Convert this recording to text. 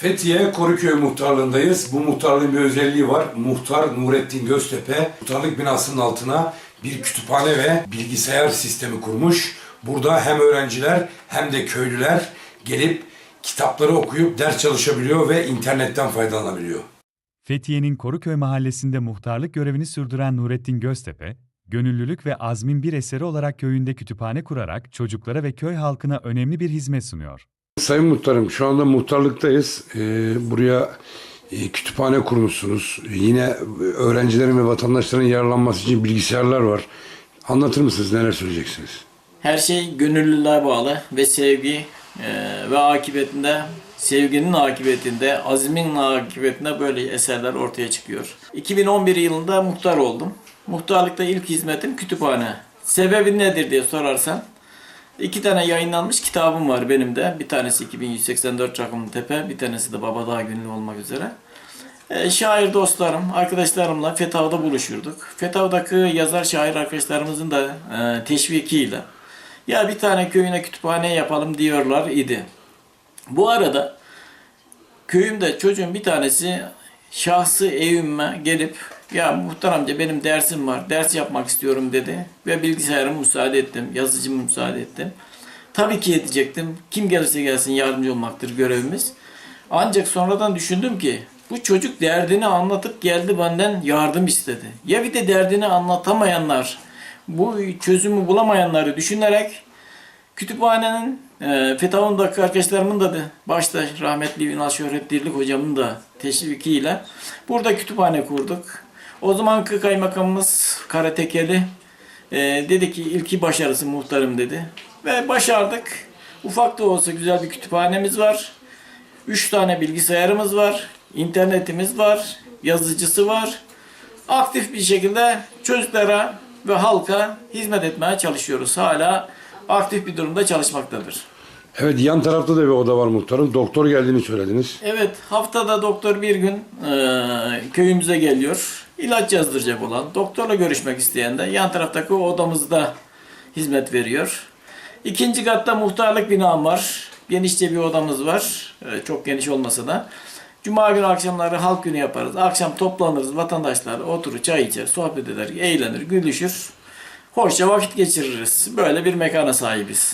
Fethiye Koruköy muhtarlığındayız. Bu muhtarlığın bir özelliği var. Muhtar Nurettin Göztepe muhtarlık binasının altına bir kütüphane ve bilgisayar sistemi kurmuş. Burada hem öğrenciler hem de köylüler gelip kitapları okuyup ders çalışabiliyor ve internetten faydalanabiliyor. Fethiye'nin Koruköy mahallesinde muhtarlık görevini sürdüren Nurettin Göztepe, gönüllülük ve azmin bir eseri olarak köyünde kütüphane kurarak çocuklara ve köy halkına önemli bir hizmet sunuyor. Sayın Muhtarım şu anda muhtarlıktayız. Ee, buraya e, kütüphane kurmuşsunuz. Yine öğrencilerin ve vatandaşların yararlanması için bilgisayarlar var. Anlatır mısınız? Neler söyleyeceksiniz? Her şey gönüllülüğe bağlı ve sevgi e, ve akıbetinde sevginin akıbetinde, azmin akıbetinde böyle eserler ortaya çıkıyor. 2011 yılında muhtar oldum. Muhtarlıkta ilk hizmetim kütüphane. Sebebi nedir diye sorarsan iki tane yayınlanmış kitabım var benim de. Bir tanesi 2184 Çakımlı Tepe, bir tanesi de Baba Dağ Günlüğü olmak üzere. E, şair dostlarım, arkadaşlarımla Fetav'da buluşurduk. Fetav'daki yazar şair arkadaşlarımızın da e, teşvikiyle ya bir tane köyüne kütüphane yapalım diyorlar idi. Bu arada köyümde çocuğun bir tanesi şahsı evime gelip ya muhtar amca benim dersim var, ders yapmak istiyorum dedi ve bilgisayarımı müsaade ettim, yazıcımı müsaade ettim. Tabii ki edecektim. Kim gelirse gelsin yardımcı olmaktır görevimiz. Ancak sonradan düşündüm ki bu çocuk derdini anlatıp geldi benden yardım istedi. Ya bir de derdini anlatamayanlar, bu çözümü bulamayanları düşünerek kütüphanenin e, Fetavundaki arkadaşlarımın da başta rahmetli Ünal Şöhret Dirlik hocamın da teşvikiyle burada kütüphane kurduk. O zamanki kaymakamımız Karatekeli e, dedi ki ilki başarısı muhtarım dedi. Ve başardık. Ufak da olsa güzel bir kütüphanemiz var. Üç tane bilgisayarımız var. internetimiz var. Yazıcısı var. Aktif bir şekilde çocuklara ve halka hizmet etmeye çalışıyoruz. Hala aktif bir durumda çalışmaktadır. Evet yan tarafta da bir oda var muhtarım. Doktor geldiğini söylediniz. Evet, haftada doktor bir gün e, köyümüze geliyor. İlaç yazdıracak olan, doktorla görüşmek isteyen de yan taraftaki odamızda hizmet veriyor. İkinci katta muhtarlık binam var. Genişçe bir odamız var. E, çok geniş olmasa da. Cuma günü akşamları halk günü yaparız. Akşam toplanırız vatandaşlar oturur çay içer, sohbet eder, eğlenir, gülüşür. Hoşça vakit geçiririz. Böyle bir mekana sahibiz.